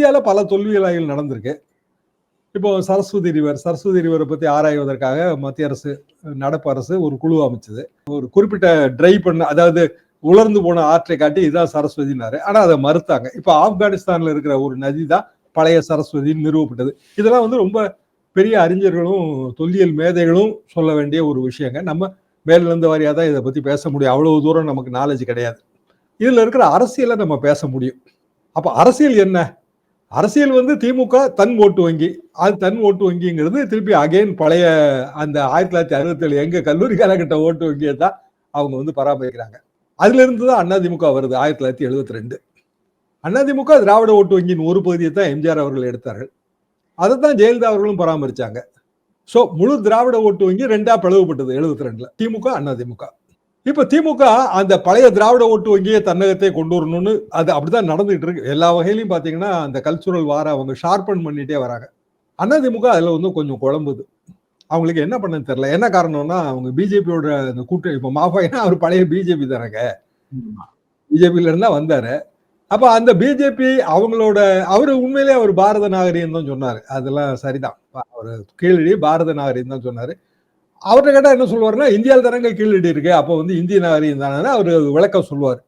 இந்தியாவில் பல தொல்வியல் நடந்திருக்கு. இப்போ சரஸ்வதி ரிவர் சரஸ்வதி ரிவரை பற்றி ஆராய்வதற்காக மத்திய அரசு நடப்பு அரசு ஒரு குழு அமைச்சது. ஒரு குறிப்பிட்ட ட்ரை பண்ண அதாவது உலர்ந்து போன ஆற்றை காட்டி இதான் சரஸ்வதினாரு. ஆனால் அதை மறுத்தாங்க. இப்போ ஆப்கானிஸ்தானில் இருக்கிற ஒரு நதி தான் பழைய சரஸ்வதின்னு நிறுவப்பட்டது இதெல்லாம் வந்து ரொம்ப பெரிய அறிஞர்களும் தொல்லியல் மேதைகளும் சொல்ல வேண்டிய ஒரு விஷயங்க. நம்ம மேலிருந்து வாரியாக தான் இதை பற்றி பேச முடியும். அவ்வளவு தூரம் நமக்கு நாலேஜ் கிடையாது. இதில் இருக்கிற அரசியலை நம்ம பேச முடியும். அப்போ அரசியல் என்ன? அரசியல் வந்து திமுக தன் ஓட்டு வங்கி. அது தன் ஓட்டு வங்கிங்கிறது திருப்பி அகைன் பழைய அந்த ஆயிரத்தி தொள்ளாயிரத்தி அறுபத்தேழு எங்கள் எங்க கல்லூரி காலகட்ட ஓட்டு வங்கியை தான் அவங்க வந்து பராமரிக்கிறாங்க. அதுல இருந்து தான் அதிமுக வருது ஆயிரத்தி தொள்ளாயிரத்தி எழுபத்தி ரெண்டு அதிமுக திராவிட ஓட்டு வங்கியின் ஒரு பகுதியை தான் எம்ஜிஆர் அவர்கள் எடுத்தார்கள். அதை தான் ஜெயலலிதா அவர்களும் பராமரிச்சாங்க. ஸோ முழு திராவிட ஓட்டு வங்கி ரெண்டா பிளவுபட்டது எழுபத்தி ரெண்டுல திமுக. அதிமுக இப்ப திமுக அந்த பழைய திராவிட ஓட்டு வங்கியை தன்னகத்தை கொண்டு வரணும்னு அது அப்படிதான் நடந்துகிட்டு இருக்கு. எல்லா வகையிலையும் பாத்தீங்கன்னா அந்த கல்ச்சுரல் வார அவங்க ஷார்பன் பண்ணிட்டே வராங்க. அதிமுக அதுல வந்து கொஞ்சம் குழம்புது. அவங்களுக்கு என்ன பண்ணன்னு தெரியல. என்ன காரணம்னா அவங்க பிஜேபியோட அந்த கூட்டணி இப்ப மாஃபாயினா அவர் பழைய பிஜேபி தானங்க. பிஜேபியில இருந்தா வந்தாரு. அப்ப அந்த பிஜேபி அவங்களோட அவரு உண்மையிலேயே அவர் பாரத நாகரிகம் தான் சொன்னாரு. அதெல்லாம் சரிதான். அவர் கீழடி பாரத நாகரிகம் தான் சொன்னாரு. அவர்கிட்ட கேட்டால் என்ன சொல்லுவார்னா இந்தியாவில் தானங்க கீழடி இருக்கு அப்போ வந்து இந்திய நாகரிகம் தானே அவர் விளக்கம் சொல்லுவார்.